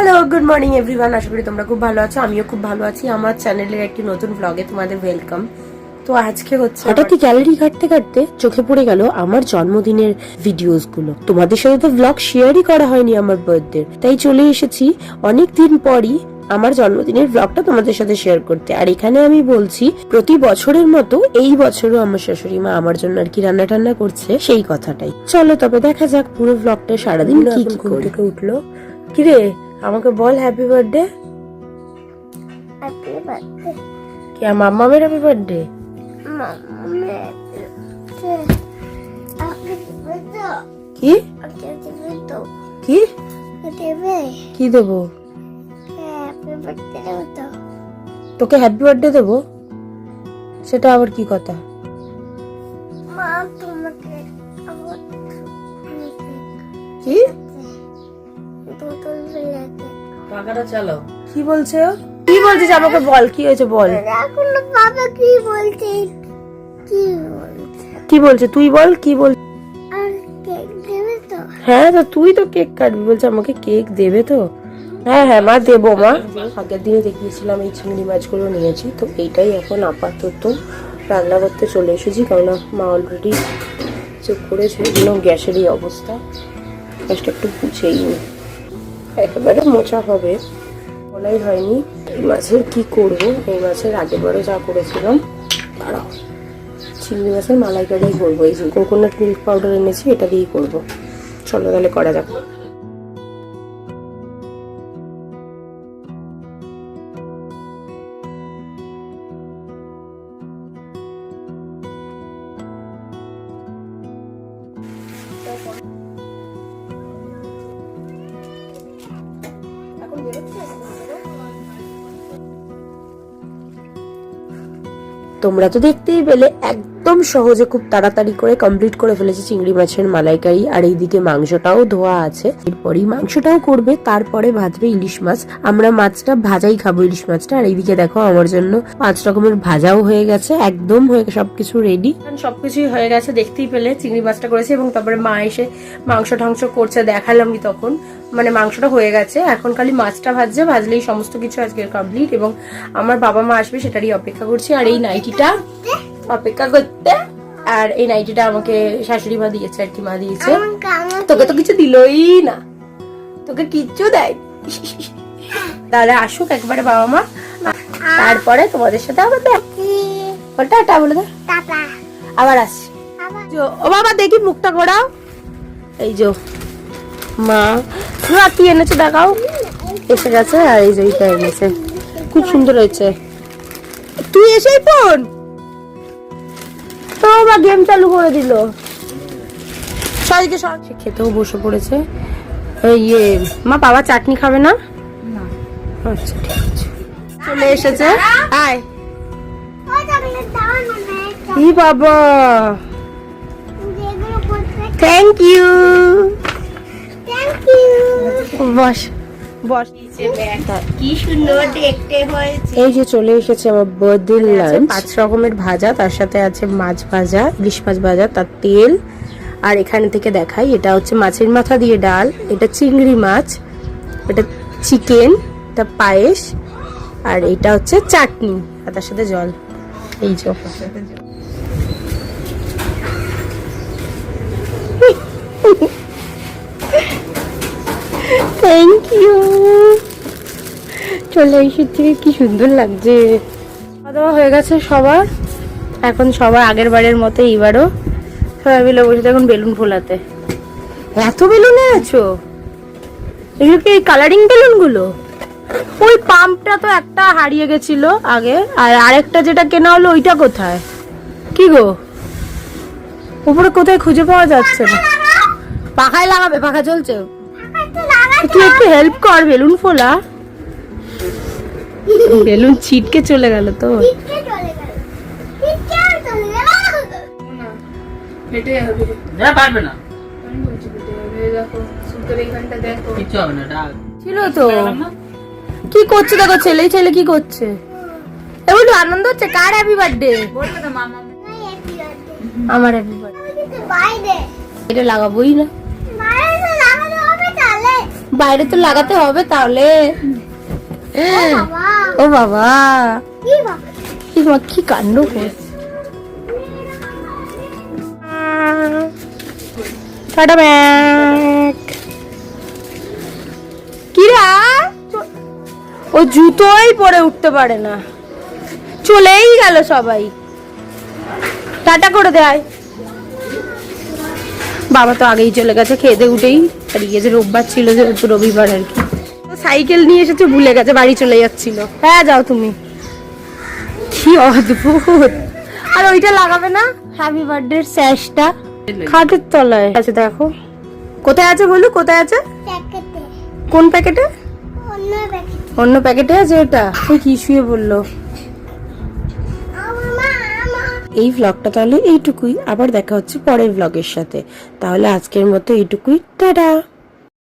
Hello good morning everyone আশা করি তোমরা খুব ভালো আছো। আমিও খুব ভালো আছি। আমার চ্যানেলের একটি নতুন ব্লগে তোমাদের ওয়েলকাম তো আজকে হচ্ছে হঠাৎই গ্যালারি ঘাটতে ঘাটতে চোখে পড়ে গেল আমার জন্মদিনের ভিডিওসগুলো তোমাদের সাথে তো ব্লগ শেয়ারই করা হয়নি আমার বার্থডে তাই চলে এসেছি। অনেক দিন পরই আমার জন্মদিনের ব্লগটা তোমাদের সাথে শেয়ার করতে। আর এখানে আমি বলছি প্রতি বছরের মতো এই বছরও আমার শাশুড়ি মা আমার জন্য আর কি রান্না টান্না করছে সেই কথাটাই। চলো তবে দেখা যাক পুরো ব্লগটা সারাদিন কি কি থেকে উঠল। কিরে আমাকে বল হ্যাপি বার্থডে Happy birthday, কি আমার মামের হ্যাপি বার্থডে. কি. কি. কি দেবো তোকে হ্যাপি বার্থডে দেবো সেটা আবার কি কথা মা তোমাকে আবার কি টাকাটা চালাও। কি বলছে? কি বলছিস আমাকে বল কি হয়েছে বল? এখন বাবা কি বলছে? কি বলছে? কি বলছে? তুই বল কি বল হ্যাঁ তো তুই তো কেক কাটবি। বলছে আমাকে কেক দেবে তো? হ্যাঁ হ্যাঁ মা দেবো মা। আগের দিনে দেখিয়েছিলাম এই চিংড়ি মাছগুলো নিয়েছি। তো এইটাই এখন আপাতত রান্না করতে চলে এসেছি। কারণ মা অলরেডি চেক করেছে। জন্য গ্যাসেরই অবস্থা। গ্যাসটা একটু বুঝেই নি। একেবারে মোচা হবে। বলাই হয়নি এই মাছের কি করব, এই মাছের বড় যা করেছিলাম, দাঁড়াও। চিংড়ি মাছের মালাইকারি করব এই যে কোকোনাট মিল্ক পাউডার এনেছি, এটা দিয়েই করব। চলো তাহলে করা যাক। তোমরা তো দেখতেই পেলে একদম সহজে খুব তাড়াতাড়ি করে কমপ্লিট করে ফেলেছি চিংড়ি মাছের মালাইকারি। আর এইদিকে মাংসটাও ধোয়া আছে। এরপরই মাংসটাও করবে, তারপরে ভাজবে ইলিশ মাছ। আমরা মাছটা ভাজাই খাব ইলিশ মাছটা। আর এইদিকে দেখো আমার জন্য পাঁচ রকমের ভাজাও হয়ে গেছে। একদম হয়ে সবকিছু রেডি সবকিছুই হয়ে গেছে, দেখতেই পেলে চিংড়ি মাছটা করেছি এবং তারপরে মা এসে মাংস ঠাংস করছে দেখালাম কি তখন। মানে মাংসটা হয়ে গেছে, এখন খালি মাছটা ভাজছে, ভাজলেই সমস্ত কিছু আজকে কমপ্লিট এবং আমার বাবা মা আসবে সেটারই অপেক্ষা করছি। আর এই নাইটিটা অপেক্ষা করতে। আর এই নাইটিটা আমাকে শাশুড়ি মা দিয়েছে আর কি মা দিয়েছে। তোকে তো কিছু দিলই না। তোকে কিচ্ছু দেয় তাহলে আসুক একবারে বাবা মা। তারপরে তোমাদের সাথে আবার দেখ। টাটা বলে আবার আসছি। ও বাবা দেখি মুখটা ঘোরাও। এই যো মা। মা কি এনেছে দেখাও। এসে গেছে আর এই যে এনেছে। খুব সুন্দর হয়েছে। তুই এসেই ফোন বা গেম চালু করে দিল। সবাইকে সব খেতেও বসে পড়েছে। ইয়ে মা বাবা চাটনি খাবে না? আচ্ছা ঠিক আছে। চলে এসেছে। আয়। ই বাবা। Thank you thank you boss. Boss. কি সুন্দর দেখতে হয়েছে। এই যে চলে এসেছে আমার বার্থডে লাঞ্চ পাঁচ রকমের ভাজা তার সাথে আছে মাছ ভাজা ইলিশ মাছ ভাজা তার তেল। আর এখানে থেকে দেখাই এটা হচ্ছে মাছের মাথা দিয়ে ডাল এটা চিংড়ি মাছ এটা চিকেন এটা পায়েস আর এটা হচ্ছে চাটনি আর তার সাথে জল। এই যে থ্যাংক ইউ চলে এসেছি, কি সুন্দর লাগছে। খাওয়া দাওয়া হয়ে গেছে সবার। এখন সবার আগের বারের মতো এইবারও। সবাই মিলে বসে এখন বেলুন ফোলাতে। এত বেলুন আছো? এগুলো কি কালারিং বেলুনগুলো ওই পাম্পটা তো একটা হারিয়ে গেছিল আগে, আর আরেকটা যেটা কেনা হলো ওইটা কোথায়? কি গো? উপরে কোথায় খুঁজে পাওয়া যাচ্ছে না। পাখায় লাগাবে, পাখা চলছে। তুই একটু হেল্প কর বেলুন ফোলা। বেলুন ছিটকে চলে গেল তো। কে চলে গেল কে চলে গেল পারবে না দেখো সুতোর এইখানটা দেখো। কিচ্ছু হবে না ডাক। ছিল তো। কি করছে দেখো ছেলে ছেলে কি করছে? এবার আনন্দ হচ্ছে? কার হ্যাপি বার্থডে আমার হ্যাপি বার্থডে এটা লাগাবোই না। বাইরে তো লাগাতে হবে তাহলে। ও বাবা। কি বাবা? কি মা কি কাণ্ড টাটা ব্যাগ কিরা ও জুতোই পরে উঠতে পারে না। চলেই গেল সবাই। টাটা করে দেয় বাবা তো আগেই চলে গেছে খেতে উঠেই। আর গিয়েছে রোববার ছিল যেহেতু রবিবার আর কি। সাইকেল নিয়ে এসেছে ভুলে গেছে বাড়ি চলে যাচ্ছিল। হ্যাঁ যাও তুমি। কি অদ্ভুত। আর ওইটা লাগাবে না? হ্যাপি বার্থডে স্যাশটা খাটের তলায়। আছে দেখো। কোথায় আছে বলু কোথায় আছে? কোন প্যাকেটে? অন্য প্যাকেটে। আছে এটা ওই কি শুয়ে বলল এই ভ্লগটা তাহলে এইটুকুই। আবার দেখা হচ্ছে পরের ভ্লগের সাথে। তাহলে আজকের মতো এইটুকুই। টাটা!